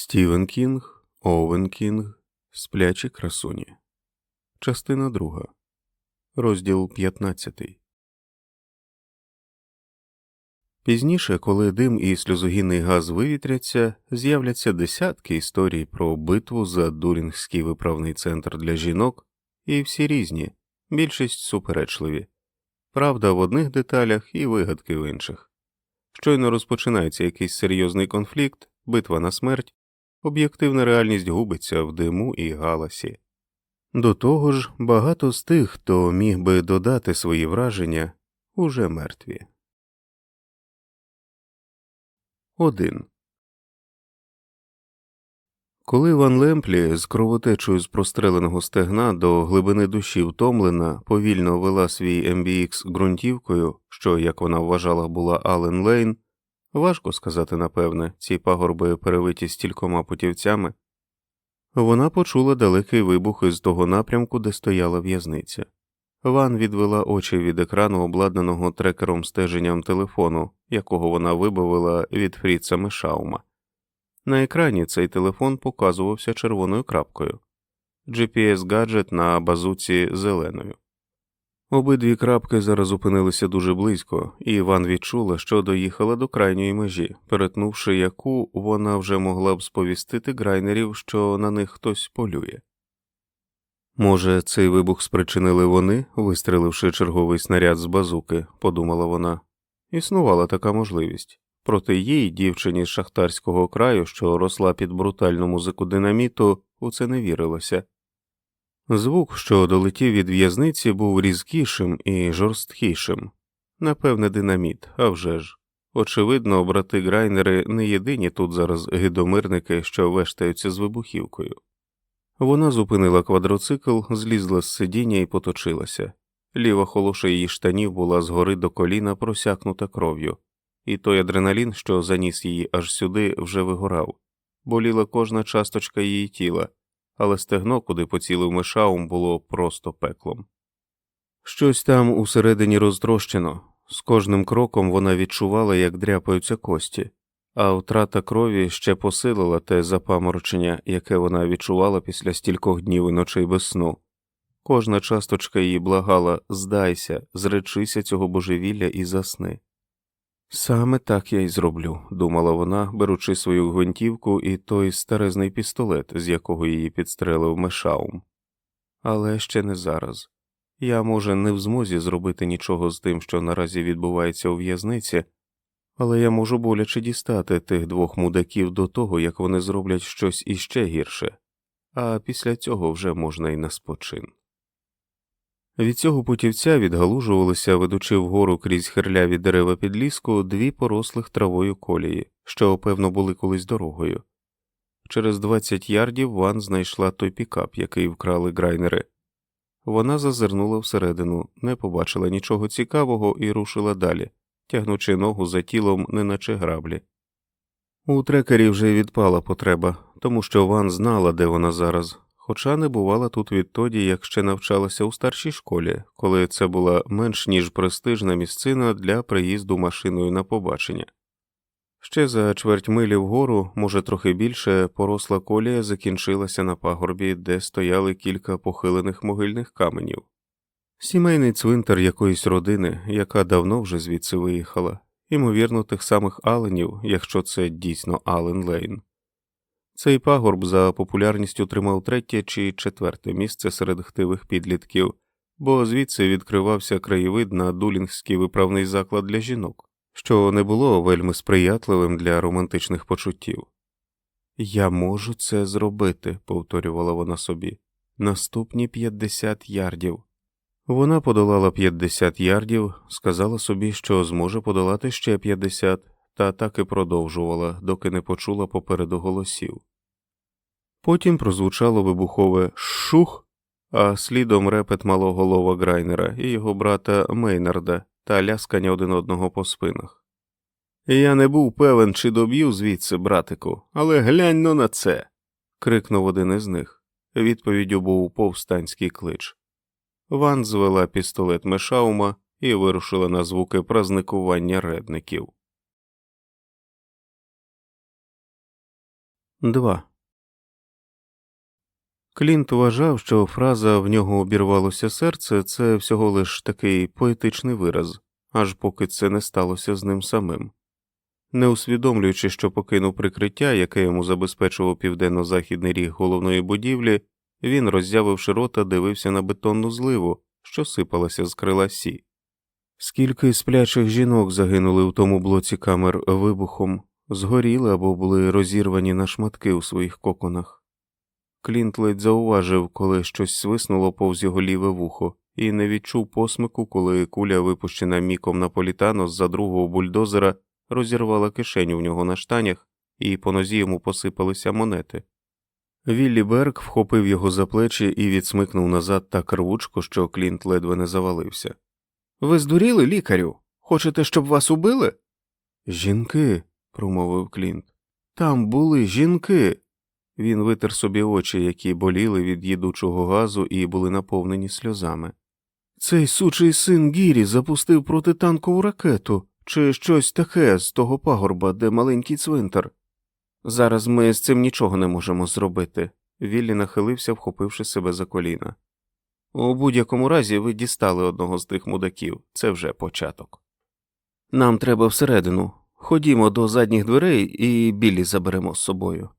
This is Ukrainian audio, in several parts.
Стівен Кінг, Овен Кінг, Сплячі красуні. Частина друга. Розділ 15. Пізніше, коли дим і сльозогінний газ вивітряться, з'являться десятки історій про битву за Дурінгський виправний центр для жінок, і всі різні, більшість суперечливі. Правда в одних деталях і вигадки в інших. Щойно розпочинається якийсь серйозний конфлікт, битва на смерть, об'єктивна реальність губиться в диму і галасі. До того ж, багато з тих, хто міг би додати свої враження, уже мертві. 1. Коли Ван Лемплі з кровотечою з простреленого стегна до глибини душі втомлена повільно вела свій MBX ґрунтівкою, що, як вона вважала, була Ален Лейн, важко сказати напевне, ці пагорби перевиті стількома путівцями, вона почула далекий вибух із того напрямку, де стояла в'язниця. Ван відвела очі від екрану, обладнаного трекером стеженням телефону, якого вона вибавила від Фріца Мешаума. На екрані цей телефон показувався червоною крапкою, GPS гаджет на базуці зеленою. Обидві крапки зараз опинилися дуже близько, і Іван відчула, що доїхала до крайньої межі, перетнувши яку вона вже могла б сповістити грайнерів, що на них хтось полює. Може, цей вибух спричинили вони, вистріливши черговий снаряд з базуки, подумала вона. Існувала така можливість. Проти їй, дівчині з шахтарського краю, що росла під брутальну музику динаміту, у це не вірилося. Звук, що долетів від в'язниці, був різкішим і жорсткішим. Напевне, динаміт, а вже ж. Очевидно, брати грайнери не єдині тут зараз гидомирники, що вештаються з вибухівкою. Вона зупинила квадроцикл, злізла з сидіння і поточилася. Ліва холоша її штанів була згори до коліна просякнута кров'ю, і той адреналін, що заніс її аж сюди, вже вигорав, боліла кожна часточка її тіла, але стегно, куди поцілив мешаум, було просто пеклом. Щось там усередині розтрощено, з кожним кроком вона відчувала, як дряпаються кості а втрата крові ще посилила те запаморочення, яке вона відчувала після стількох днів і ночей без сну. Кожна часточка її благала здайся, зречися цього божевілля і засни. Саме так я й зроблю, думала вона, беручи свою гвинтівку і той старезний пістолет, з якого її підстрелив Мешаум. Але ще не зараз. Я, може, не в змозі зробити нічого з тим, що наразі відбувається у в'язниці, але я можу боляче дістати тих двох мудаків до того, як вони зроблять щось іще гірше, а після цього вже можна й на спочин. Від цього путівця відгалужувалися, ведучи вгору крізь херляві дерева під ліску, дві порослих травою колії, що, певно, були колись дорогою. Через 20 ярдів Ван знайшла той пікап, який вкрали грайнери. Вона зазирнула всередину, не побачила нічого цікавого і рушила далі, тягнучи ногу за тілом, неначе граблі. У трекері вже відпала потреба, тому що Ван знала, де вона зараз, хоча не бувала тут відтоді, як ще навчалася у старшій школі, коли це була менш ніж престижна місцина для приїзду машиною на побачення. Ще за чверть милі вгору, може трохи більше, поросла колія закінчилася на пагорбі, де стояли кілька похилених могильних каменів. Сімейний цвинтар якоїсь родини, яка давно вже звідси виїхала, ймовірно, тих самих Аленів, якщо це дійсно Ален Лейн. Цей пагорб за популярністю тримав третє чи четверте місце серед хтивих підлітків, бо звідси відкривався краєвид на дулінгський виправний заклад для жінок, що не було вельми сприятливим для романтичних почуттів. Я можу це зробити, повторювала вона собі, наступні 50 ярдів. Вона подолала 50 ярдів, сказала собі, що зможе подолати ще 50, та так і продовжувала, доки не почула попереду голосів. Потім прозвучало вибухове шух, а слідом репет малоголова Грайнера і його брата Мейнарда та ляскання один одного по спинах. Я не був певен, чи доб'ю звідси, братику, але глянь но на це. крикнув один із них. Відповіддю був повстанський клич. Ван звела пістолет Мешаума і вирушила на звуки празникування редників. 2. Клінт вважав, що фраза в нього обірвалося серце це всього лиш такий поетичний вираз, аж поки це не сталося з ним самим. Не усвідомлюючи, що покинув прикриття, яке йому забезпечував південно-західний ріг головної будівлі, він, роззявивши рота, дивився на бетонну зливу, що сипалася з крила сі. Скільки сплячих жінок загинули в тому блоці камер вибухом, згоріли або були розірвані на шматки у своїх коконах. Клінт ледь зауважив, коли щось свиснуло повз його ліве вухо, і не відчув посмику, коли куля, випущена міком Наполітано з-за другого бульдозера, розірвала кишеню в нього на штанях, і по нозі йому посипалися монети. Віллі Берг вхопив його за плечі і відсмикнув назад так рвучко, що Клінт ледве не завалився. Ви здуріли, лікарю? Хочете, щоб вас убили? Жінки, промовив Клінт. Там були жінки. Він витер собі очі, які боліли від їдучого газу і були наповнені сльозами. Цей сучий син Гірі запустив протитанкову ракету чи щось таке з того пагорба, де маленький цвинтар. Зараз ми з цим нічого не можемо зробити. Віллі нахилився, вхопивши себе за коліна. У будь-якому разі ви дістали одного з тих мудаків, це вже початок. Нам треба всередину. Ходімо до задніх дверей і білі заберемо з собою.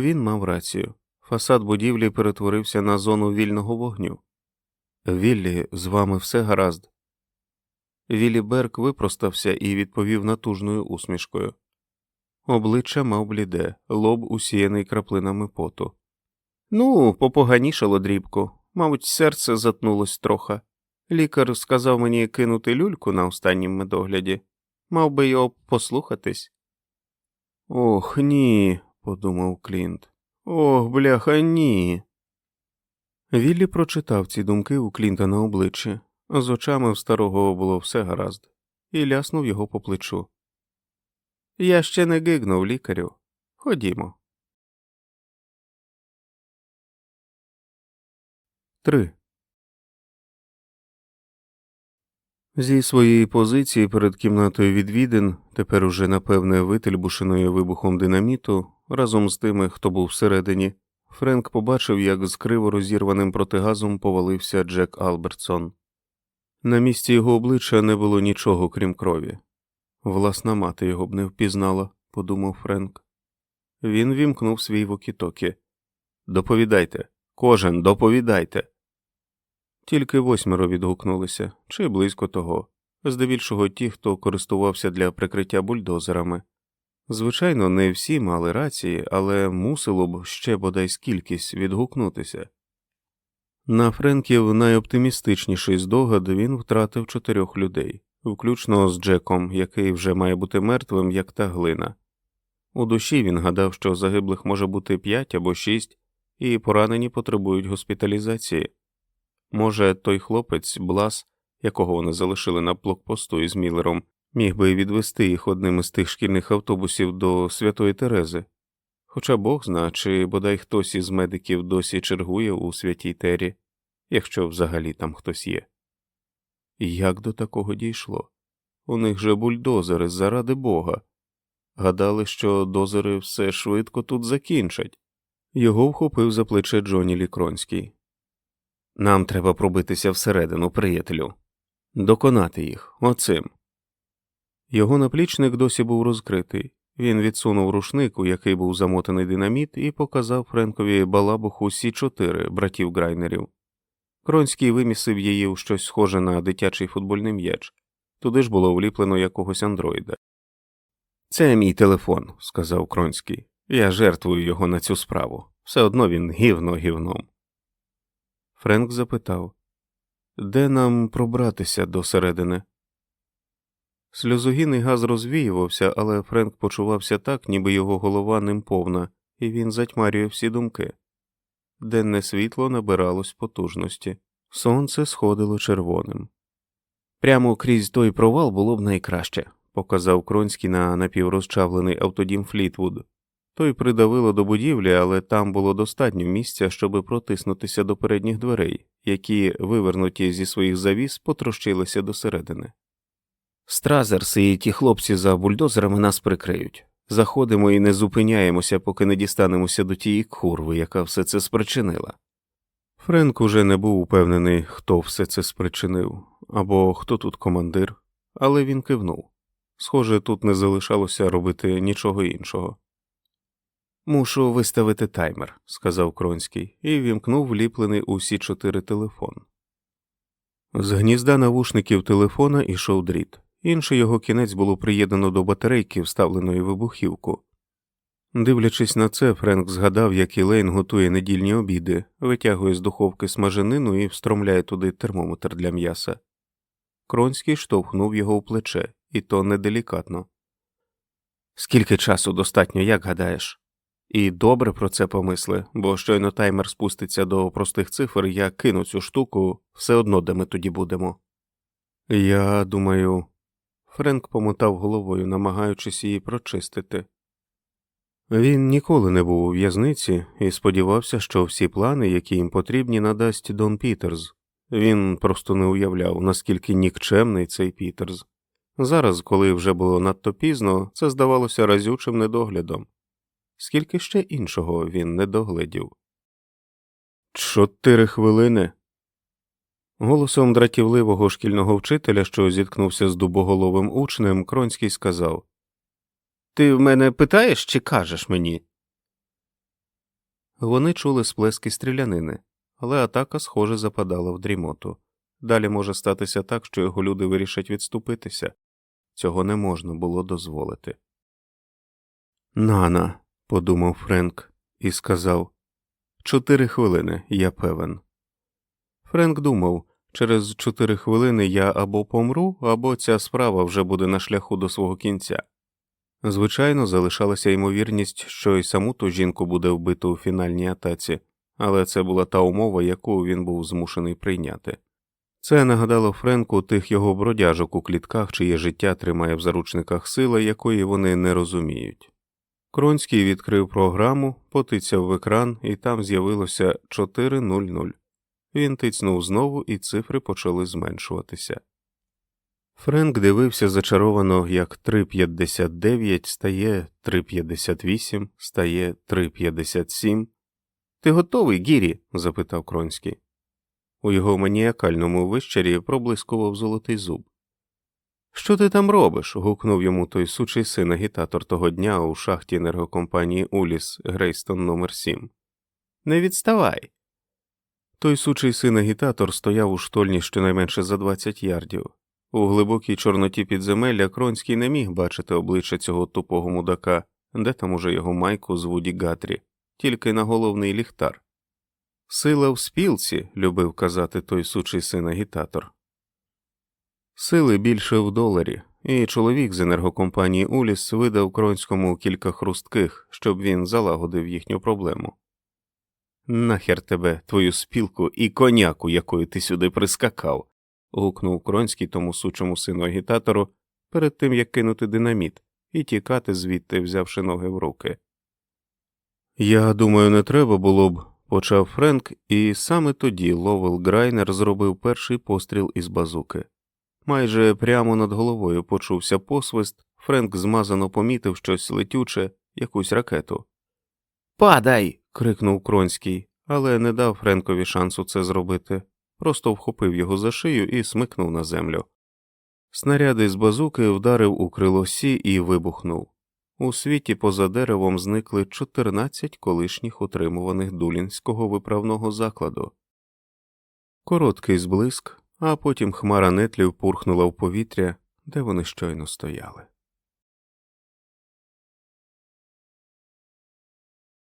Він мав рацію. Фасад будівлі перетворився на зону вільного вогню. Віллі, з вами все гаразд. Віллі Берг випростався і відповів натужною усмішкою. Обличчя мав бліде, лоб усіяний краплинами поту. Ну, попоганішало дрібко, мабуть, серце затнулось трохи. Лікар сказав мені кинути люльку на останнім медогляді, мав би його послухатись. Ох, ні, подумав Клінт. Ох, бляха, ні. Віллі прочитав ці думки у Клінта на обличчі, з очами в старого було все гаразд, і ляснув його по плечу. Я ще не гигнув лікарю. Ходімо. 3. Зі своєї позиції перед кімнатою відвідин, тепер уже напевне вительбушеною вибухом динаміту, разом з тими, хто був всередині, Френк побачив, як з криво розірваним протигазом повалився Джек Албертсон. На місці його обличчя не було нічого, крім крові. Власна мати його б не впізнала, подумав Френк. Він вімкнув свій вокітокі. Доповідайте, кожен доповідайте. Тільки восьмеро відгукнулися, чи близько того, здебільшого ті, хто користувався для прикриття бульдозерами. Звичайно, не всі мали рації, але мусило б ще бодай скількись відгукнутися. На Френків найоптимістичніший здогад він втратив чотирьох людей, включно з Джеком, який вже має бути мертвим, як та глина. У душі він гадав, що загиблих може бути п'ять або шість, і поранені потребують госпіталізації. Може, той хлопець, Блас, якого вони залишили на блокпосту із Міллером, міг би відвести їх одним із тих шкільних автобусів до Святої Терези. Хоча Бог зна, чи бодай хтось із медиків досі чергує у святій тері, якщо взагалі там хтось є. Як до такого дійшло? У них же бульдозери заради Бога. Гадали, що дозери все швидко тут закінчать. Його вхопив за плече Джоні Лікронський. Нам треба пробитися всередину, приятелю, доконати їх оцим. Його наплічник досі був розкритий. Він відсунув рушник, у який був замотаний динаміт, і показав Френкові балабуху Сі 4 братів Грайнерів. Кронський вимісив її у щось схоже на дитячий футбольний м'яч, туди ж було вліплено якогось андроїда. Це мій телефон, сказав Кронський. Я жертвую його на цю справу. Все одно він гівно гівном. Френк запитав Де нам пробратися до середини? Сльозогінний газ розвіювався, але Френк почувався так, ніби його голова ним повна, і він затьмарює всі думки. Денне світло набиралось потужності, сонце сходило червоним. Прямо крізь той провал було б найкраще, показав Кронський на напіврозчавлений автодім Флітвуд. Той придавило до будівлі, але там було достатньо місця, щоби протиснутися до передніх дверей, які, вивернуті зі своїх завіс, потрощилися досередини. Стразерс і ті хлопці за бульдозерами нас прикриють. Заходимо і не зупиняємося, поки не дістанемося до тієї курви, яка все це спричинила. Френк уже не був упевнений, хто все це спричинив, або хто тут командир, але він кивнув. Схоже, тут не залишалося робити нічого іншого. Мушу виставити таймер, сказав Кронський, і вімкнув вліплений у всі чотири телефон. З гнізда навушників телефона ішов дріт. Інший його кінець було приєднано до батарейки, вставленої вибухівку. Дивлячись на це, Френк згадав, як Ілейн готує недільні обіди, витягує з духовки смаженину і встромляє туди термометр для м'яса. Кронський штовхнув його у плече, і то неделікатно. Скільки часу достатньо, як гадаєш? І добре про це помисли, бо щойно таймер спуститься до простих цифр, я кину цю штуку, все одно де ми тоді будемо. Я думаю. Френк помотав головою, намагаючись її прочистити. Він ніколи не був у в'язниці і сподівався, що всі плани, які їм потрібні, надасть Дон Пітерс. Він просто не уявляв, наскільки нікчемний цей Пітерс. Зараз, коли вже було надто пізно, це здавалося разючим недоглядом. Скільки ще іншого він не догледів. Чотири хвилини. Голосом дратівливого шкільного вчителя, що зіткнувся з дубоголовим учнем, Кронський сказав Ти в мене питаєш чи кажеш мені? Вони чули сплески стрілянини, але атака, схоже, западала в дрімоту. Далі може статися так, що його люди вирішать відступитися. Цього не можна було дозволити. Нана, подумав Френк і сказав Чотири хвилини, я певен. Френк думав через чотири хвилини я або помру, або ця справа вже буде на шляху до свого кінця. Звичайно, залишалася ймовірність, що й саму ту жінку буде вбито у фінальній атаці, але це була та умова, яку він був змушений прийняти. Це нагадало Френку тих його бродяжок у клітках, чиє життя тримає в заручниках сила, якої вони не розуміють. Кронський відкрив програму, потицяв в екран, і там з'явилося 4.00. Він тицнув знову, і цифри почали зменшуватися. Френк дивився зачаровано, як 3.59 стає 3.58, стає 3.57. Ти готовий, Гірі? запитав Кронський. У його маніакальному вищарі проблискував золотий зуб. Що ти там робиш? гукнув йому той сучий син агітатор того дня у шахті енергокомпанії Уліс Грейстон номер 7 Не відставай. Той сучий син агітатор стояв у штольні щонайменше за 20 ярдів. У глибокій чорноті підземелля Кронський не міг бачити обличчя цього тупого мудака, де там уже його майку з Вуді Гатрі, тільки на головний ліхтар. Сила в спілці, любив казати той сучий син агітатор. Сили більше в доларі, і чоловік з енергокомпанії Уліс видав Кронському кілька хрустких, щоб він залагодив їхню проблему. Нахер тебе, твою спілку і коняку, якою ти сюди прискакав. гукнув Кронський тому сучому сину агітатору перед тим як кинути динаміт і тікати звідти, взявши ноги в руки. Я думаю, не треба було б, почав Френк, і саме тоді Ловел Грайнер зробив перший постріл із базуки. Майже прямо над головою почувся посвист, Френк змазано помітив щось летюче, якусь ракету. Падай. Крикнув Кронський, але не дав Френкові шансу це зробити, просто вхопив його за шию і смикнув на землю. Снаряд із базуки вдарив у крило Сі і вибухнув. У світі поза деревом зникли 14 колишніх утримуваних дулінського виправного закладу. Короткий зблиск, а потім хмара нетлів пурхнула в повітря, де вони щойно стояли.